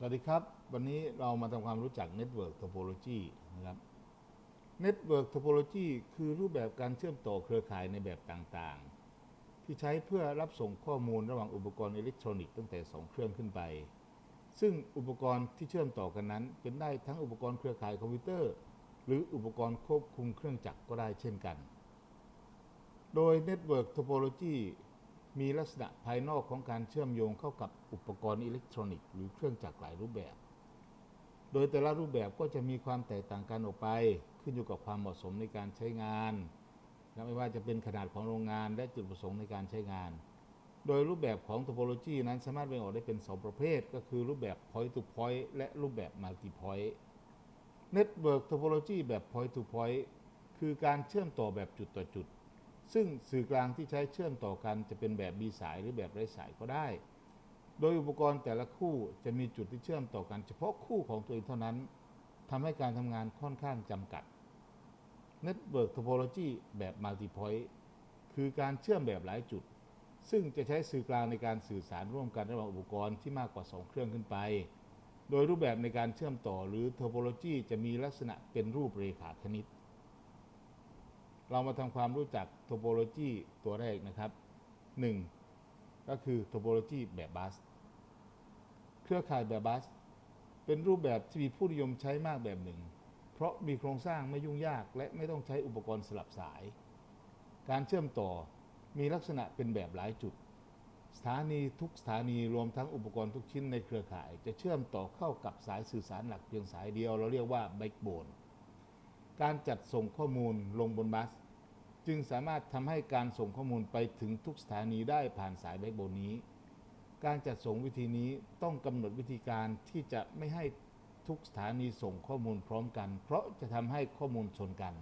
สวัสดีครับ วันนี้เรามาทำความรู้จัก Network Topology นะครับ Network Topology คือรูปแบบการเชื่อมต่อเครือข่ายในแบบต่างๆ ที่ใช้เพื่อรับส่งข้อมูลระหว่างอุปกรณ์อิเล็กทรอนิกส์ตั้งแต่ 2 เครื่องขึ้นไป ซึ่งอุปกรณ์ที่เชื่อมต่อกันนั้น เป็นได้ทั้งอุปกรณ์เครือข่ายคอมพิวเตอร์ หรืออุปกรณ์ควบคุมเครื่องจักรก็ได้เช่นกัน โดย Network Topology มีลักษณะภายนอกของการเชื่อมโยงเข้ากับอุปกรณ์อิเล็กทรอนิกส์หรือเครื่องจักรหลายรูปแบบ โดยแต่ละรูปแบบก็จะมีความแตกต่างกันออกไป ขึ้นอยู่กับความเหมาะสมในการใช้งาน และไม่ว่าจะเป็นขนาดของโรงงานและจุดประสงค์ในการใช้งาน โดยรูปแบบของ topology นั้นสามารถแบ่งออกได้เป็น 2 ประเภท ก็คือรูปแบบ point to point และรูปแบบ multi point network topology แบบ point to point คือการเชื่อมต่อแบบจุดต่อจุด ซึ่งสื่อกลางที่ใช้เชื่อมต่อกันจะเป็นแบบมีสายหรือแบบไร้สายก็ได้ โดยอุปกรณ์แต่ละคู่จะมีจุดที่เชื่อมต่อกัน เฉพาะคู่ของตัวเองเท่านั้นทำให้การทำงานค่อนข้างจำกัด Network Topology แบบ Multipoint คือการเชื่อมแบบหลายจุด ซึ่งจะใช้สื่อกลางในการสื่อสารร่วมกันระหว่างอุปกรณ์ที่มากกว่า 2 เครื่องขึ้นไป โดยรูปแบบในการเชื่อมต่อหรือ Topology จะมีลักษณะเป็นรูปเรขาคณิต เรามาทำความรู้จัก Topology ตัวแรกนะครับ 1. ก็คือ Topology แบบบัส เครือข่ายแบบบัส เป็นรูปแบบที่มีผู้นิยมใช้มากแบบหนึ่ง เพราะมีโครงสร้างไม่ยุ่งยาก และไม่ต้องใช้อุปกรณ์สลับสาย การเชื่อมต่อมีลักษณะเป็นแบบหลายจุด สถานีทุกสถานีรวมทั้งอุปกรณ์ทุกชิ้นในเครือข่าย จะเชื่อมต่อเข้ากับสายสื่อสารหลักเพียงสายเดียว เราเรียกว่า backbone การจัดส่งข้อมูลลงบนบัส จึงสามารถทำให้การส่งข้อมูลไปถึงทุกสถานีได้ผ่านสายแบ็กโบนนี้ การจัดส่งวิธีนี้ต้องกำหนดวิธีการที่จะไม่ให้ทุกสถานีส่งข้อมูลพร้อมกัน เพราะจะทำให้ข้อมูลชนกัน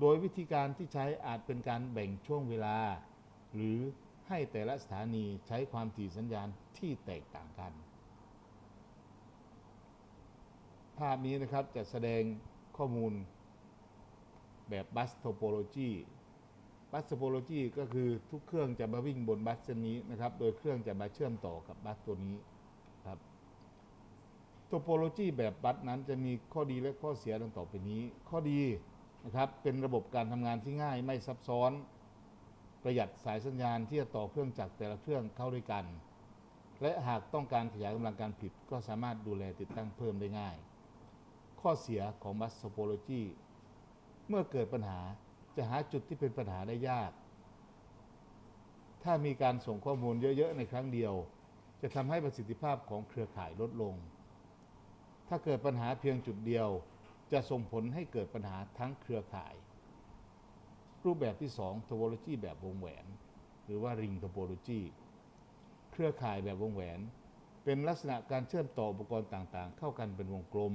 โดยวิธีการที่ใช้อาจเป็นการแบ่งช่วงเวลา หรือให้แต่ละสถานีใช้ความถี่สัญญาณที่แตกต่างกัน ภาพนี้นะครับจะแสดง ข้อมูลแบบบัสโทโปโลจีบัสโทโปโลจีก็คือทุกเครื่องจะมาวิ่งบนบัสเส้นนี้นะครับ โดยเครื่องจะมาเชื่อมต่อกับบัสตัวนี้ครับโทโปโลจีแบบบัสนั้นจะมีข้อดีและข้อเสียดังต่อไปนี้ ข้อดีนะครับเป็นระบบการทำงานที่ง่ายไม่ซับซ้อน ประหยัดสายสัญญาณที่จะต่อเครื่องจักรแต่ละเครื่องเข้าด้วยกัน และหากต้องการขยายกำลังการผลิตก็สามารถดูแลติดตั้งเพิ่มได้ง่าย ข้อเสียของบัสโทโปโลจีเมื่อเกิดปัญหาจะหาจุดที่เป็นปัญหาได้ยาก ถ้ามีการส่งข้อมูลเยอะๆในครั้งเดียว จะทำให้ประสิทธิภาพของเครือข่ายลดลง ถ้าเกิดปัญหาเพียงจุดเดียว จะส่งผลให้เกิดปัญหาทั้งเครือข่าย รูปแบบที่2โทโ o โลจีแบบวงแหวน หรือว่าริงโทโ o โลจีเครือข่ายแบบวงแหวน เป็นลักษณะการเชื่อมต่ออุปกรณ์ต่างๆ เข้ากันเป็นวงกลม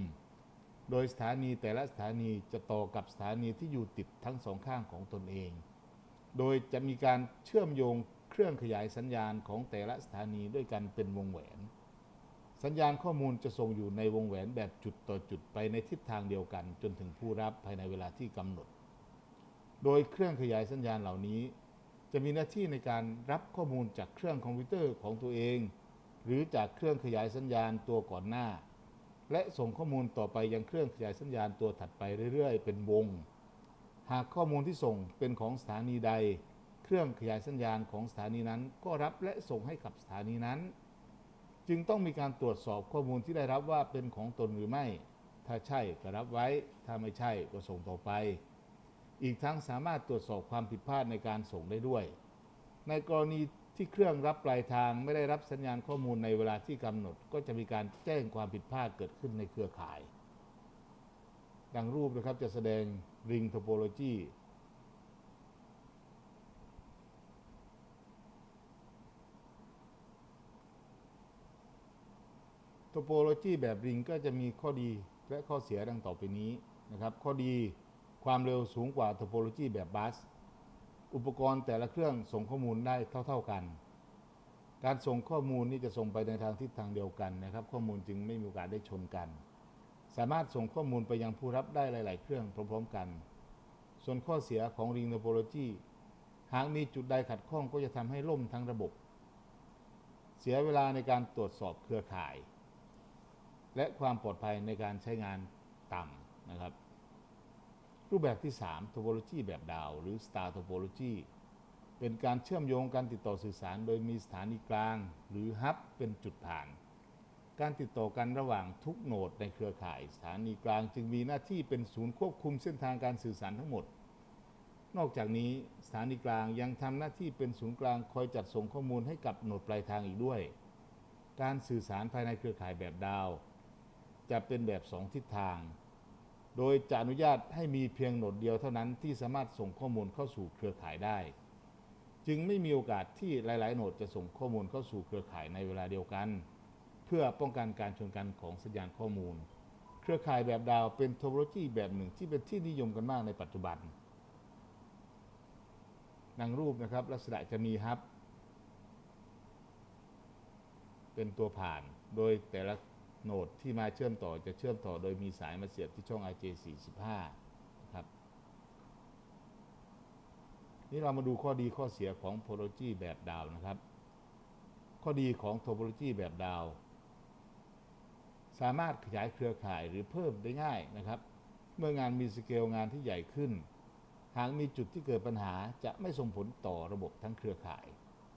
โดยสถานีแต่ละสถานีจะต่อกับสถานีที่อยู่ติดทั้งสองข้างของตนเอง โดยจะมีการเชื่อมโยงเครื่องขยายสัญญาณของแต่ละสถานีด้วยกันเป็นวงแหวน สัญญาณข้อมูลจะส่งอยู่ในวงแหวนแบบจุดต่อจุดไปในทิศทางเดียวกัน จนถึงผู้รับภายในเวลาที่กำหนด โดยเครื่องขยายสัญญาณเหล่านี้ จะมีหน้าที่ในการรับข้อมูลจากเครื่องคอมพิวเตอร์ของตัวเอง หรือจากเครื่องขยายสัญญาณตัวก่อนหน้า และส่งข้อมูลต่อไปยังเครื่องขยายสัญญาณตัวถัดไปเรื่อยๆ เป็นวง หากข้อมูลที่ส่งเป็นของสถานีใด เครื่องขยายสัญญาณของสถานีนั้น ก็รับและส่งให้กับสถานีนั้น จึงต้องมีการตรวจสอบข้อมูลที่ได้รับว่าเป็นของตนหรือไม่ ถ้าใช่ก็รับไว้ ถ้าไม่ใช่ก็ส่งต่อไป อีกทั้งสามารถตรวจสอบความผิดพลาดในการส่งได้ด้วย ในกรณี ที่เครื่องรับปลายทางไม่ได้รับสัญญาณข้อมูลในเวลาที่กำหนด ก็จะมีการแจ้งความผิดพลาดเกิดขึ้นในเครือข่าย ดังรูปนะครับจะแสดง ring topology โทโปโลจีแบบริงก็จะมีข้อดีและข้อเสียดังต่อไปนี้นะครับ ข้อดีความเร็วสูงกว่าโทโปโลจีแบบบัส อุปกรณ์แต่ละเครื่องส่งข้อมูลได้เท่า ๆกัน การส่งข้อมูลนี่จะส่งไปในทางทิศทางเดียวกันนะครับ ข้อมูลจึงไม่มีโอกาสได้ชนกัน สามารถส่งข้อมูลไปยังผู้รับได้หลาย ๆ เครื่องพร้อม ๆ กัน ส่วนข้อเสียของ Ring Topology หากมีจุดใดขัดข้องก็จะทำให้ล่มทั้งระบบ เสียเวลาในการตรวจสอบเครือข่าย และความปลอดภัยในการใช้งานต่ำนะครับ รูปแบบที่ 3 topology แบบดาว หรือ star topology เป็นการเชื่อมโยงการติดต่อสื่อสาร โดยมีสถานีกลาง หรือฮับเป็นจุดผ่าน การติดต่อกันระหว่างทุกโนดในเครือข่าย สถานีกลางจึงมีหน้าที่เป็นศูนย์ควบคุมเส้นทางการสื่อสารทั้งหมด นอกจากนี้สถานีกลางยังทำหน้าที่เป็นศูนย์กลางคอยจัดส่งข้อมูลให้กับโหนดปลายทางอีกด้วย การสื่อสารภายในเครือข่ายแบบดาว จะเป็นแบบสองทิศทาง โดยจะอนุญาตให้มีเพียงโหนดเดียวเท่านั้นที่สามารถส่งข้อมูลเข้าสู่เครือข่ายได้ จึงไม่มีโอกาสที่หลาย ๆ โหนดจะส่งข้อมูลเข้าสู่เครือข่ายในเวลาเดียวกัน เพื่อป้องกันการชนกันของสัญญาณข้อมูล เครือข่ายแบบดาวเป็นโทโปโลจีแบบหนึ่งที่เป็นที่นิยมกันมากในปัจจุบันดังรูปนะครับลักษณะจะมีฮับ เป็นตัวผ่านโดยแต่ละ โหนดที่มาเชื่อมต่อจะเชื่อมต่อโดยมีสายมาเสียบที่ช่อง RJ45 ครับ นี่เรามาดูข้อดีข้อเสียของโ o โลจีแบบดาวนะครับ ข้อดีของโ o โ o โลจีแบบดาว สามารถขยายเครือข่ายหรือเพิ่มได้ง่ายนะครับ เมื่องานมีสเกลงานที่ใหญ่ขึ้น หากมีจุดที่เกิดปัญหาจะไม่ส่งผลต่อระบบทั้งเครือข่าย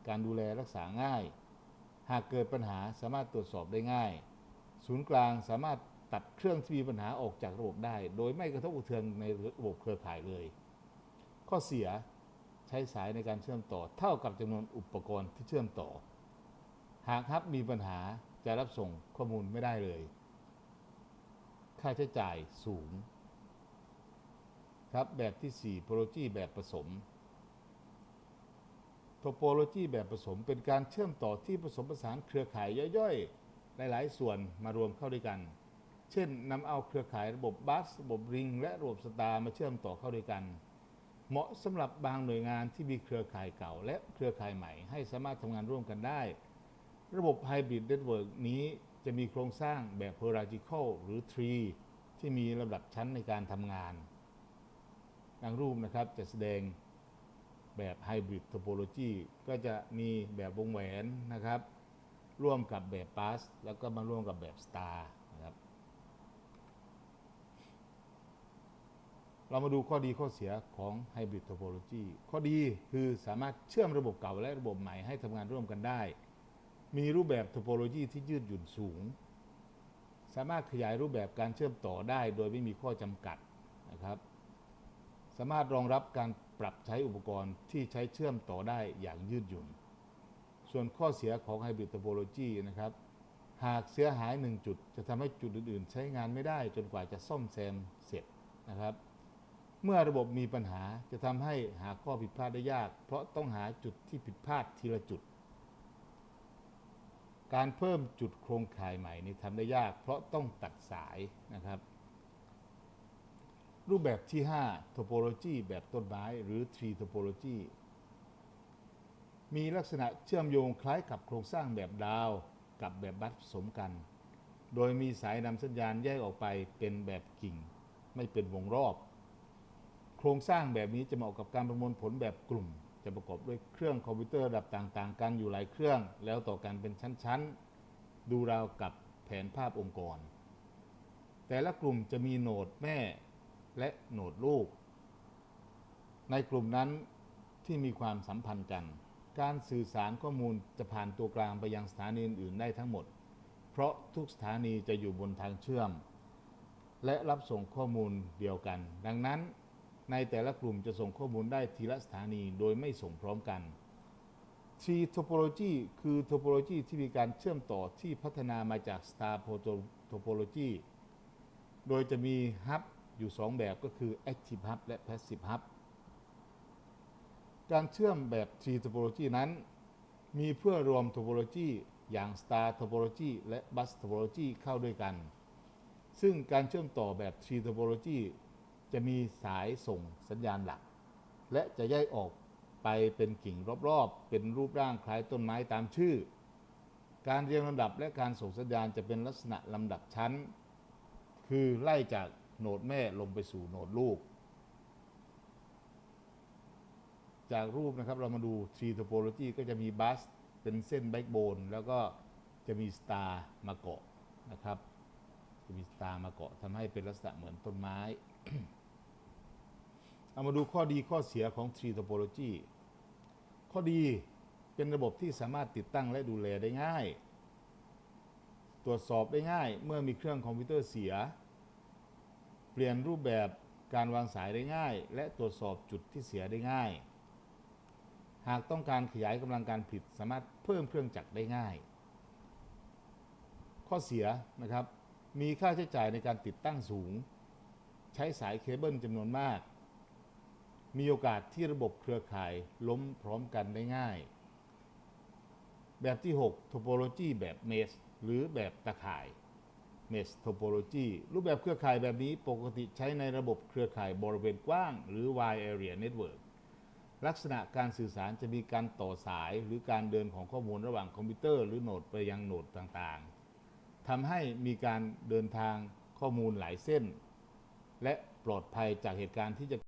การดูแลรักษาง่าย หากเกิดปัญหาสามารถตรวจสอบได้ง่าย ศูนย์กลางสามารถตัดเครื่องที่มีปัญหาออกจากระบบได้ โดยไม่กระทบกระเทือนในระบบเครือข่ายเลย ข้อเสียใช้สายในการเชื่อมต่อ เท่ากับจำนวนอุปกรณ์ที่เชื่อมต่อ หากฮับมีปัญหาจะรับส่งข้อมูลไม่ได้เลย ค่าใช้จ่ายสูง ครับแบบที่4โปรโลจีแบบผสมโทโปโลจีแบบผสมเป็นการเชื่อมต่อที่ผสมผสานเครือข่ายย่อยๆ หลาย ๆ ส่วนมารวมเข้าด้วยกัน เช่นนำเอาเครือข่ายระบบบัส ระบบริง และระบบสตาร์มาเชื่อมต่อเข้าด้วยกัน เหมาะสำหรับบางหน่วยงานที่มีเครือข่ายเก่า และเครือข่ายใหม่ให้สามารถทำงานร่วมกันได้ ระบบไฮบริดเน็ตเวิร์กนี้จะมีโครงสร้างแบบ hierarchical หรือ tree ที่มีลำดับชั้นในการทำงาน ดังรูปนะครับจะแสดงแบบไฮบริดโทโปโลจีก็จะมีแบบวงแหวนนะครับ ร่วมกับแบบพาสแล้วก็มาร่วมกับแบบสตาร์นะครับ เรามาดูข้อดีข้อเสียของไฮบริดโทโปโลจีข้อดีคือสามารถเชื่อมระบบเก่าและระบบใหม่ให้ทำงานร่วมกันได้ มีรูปแบบโทโปโลจีที่ยืดหยุ่นสูง สามารถขยายรูปแบบการเชื่อมต่อได้ โดยไม่มีข้อจำกัดนะครับ สามารถรองรับการปรับใช้อุปกรณ์ที่ใช้เชื่อมต่อได้อย่างยืดหยุ่น ส่วนข้อเสียของไฮบริดโทโปโลจีนะครับ หากเสียหายหนึ่งจุด จะทำให้จุดอื่น ๆ ใช้งานไม่ได้จนกว่าจะซ่อมแซมเสร็จนะครับ เมื่อระบบมีปัญหาจะทำให้หาข้อผิดพลาดได้ยาก เพราะต้องหาจุดที่ผิดพลาดทีละจุด การเพิ่มจุดโครงข่ายใหม่นี่ทำได้ยาก เพราะต้องตัดสายนะครับรูปแบบที่ 5 topology แบบต้นไม้หรือ tree topology มีลักษณะเชื่อมโยงคล้ายกับโครงสร้างแบบดาวกับแบบบัสผสมกัน โดยมีสายนำสัญญาณแยกออกไปเป็นแบบกิ่ง ไม่เป็นวงรอบ โครงสร้างแบบนี้จะเหมาะกับการประมวลผลแบบกลุ่ม จะประกอบด้วยเครื่องคอมพิวเตอร์ระดับต่างๆ กันอยู่หลายเครื่อง แล้วต่อกันเป็นชั้นๆ ดูราวกับแผนภาพองค์กร แต่ละกลุ่มจะมีโหนดแม่และโหนดลูก ในกลุ่มนั้นที่มีความสัมพันธ์กัน การสื่อสารข้อมูลจะผ่านตัวกลางไปยังสถานีอื่นได้ทั้งหมด เพราะทุกสถานีจะอยู่บนทางเชื่อม และรับส่งข้อมูลเดียวกัน ดังนั้น ในแต่ละกลุ่มจะส่งข้อมูลได้ทีละสถานีโดยไม่ส่งพร้อมกัน Tree Topology คือ Topology ที่มีการเชื่อมต่อที่พัฒนามาจาก Star Topology โดยจะมีฮับอยู่ 2 แบบก็คือ Active Hub และ Passive Hub การเชื่อมแบบ Tree Topology นั้น มีเพื่อรวม Topology อย่าง Star Topology และ Bus Topology เข้าด้วยกัน ซึ่งการเชื่อมต่อแบบ Tree Topology จะมีสายส่งสัญญาณหลัก และจะแยกออกไปเป็นกิ่งรอบๆ เป็นรูปร่างคล้ายต้นไม้ตามชื่อ การเรียงลำดับและการส่งสัญญาณจะเป็นลักษณะลำดับชั้น คือไล่จากโหนดแม่ลงไปสู่โหนดลูก จากรูปนะครับเรามาดู tree topology ก็จะมีบัสเป็นเส้นแบ็กโบนแล้วก็จะมีสตาร์มาเกาะนะครับจะมีสตาร์มาเกาะทำให้เป็นลักษณะเหมือนต้นไม้ เอามาดูข้อดีข้อเสียของ Tree Topology ข้อดีเป็นระบบที่สามารถติดตั้งและดูแลได้ง่าย ตรวจสอบได้ง่าย เมื่อมีเครื่องคอมพิวเตอร์เสีย เปลี่ยนรูปแบบการวางสายได้ง่าย และตรวจสอบจุดที่เสียได้ง่าย หากต้องการขยายกำลังการผลิตสามารถเพิ่มเครื่องจักรได้ง่าย ข้อเสียนะครับ มีค่าใช้จ่ายในการติดตั้งสูง ใช้สายเคเบิลจำนวนมาก มีโอกาสที่ระบบเครือข่ายล้มพร้อมกันได้ง่าย แบบที่ 6 Topology แบบ Mesh หรือแบบตะข่าย Mesh Topology รูปแบบเครือข่ายแบบนี้ปกติใช้ในระบบเครือข่ายบริเวณกว้าง หรือ Wide Area Network ลักษณะการสื่อสารจะมีการต่อสายหรือการเดินของข้อมูลระหว่างคอมพิวเตอร์หรือโหนดไปยังโหนดต่างๆทำให้มีการเดินทางข้อมูลหลายเส้น และปลอดภัยจากเหตุการณ์ที่จะ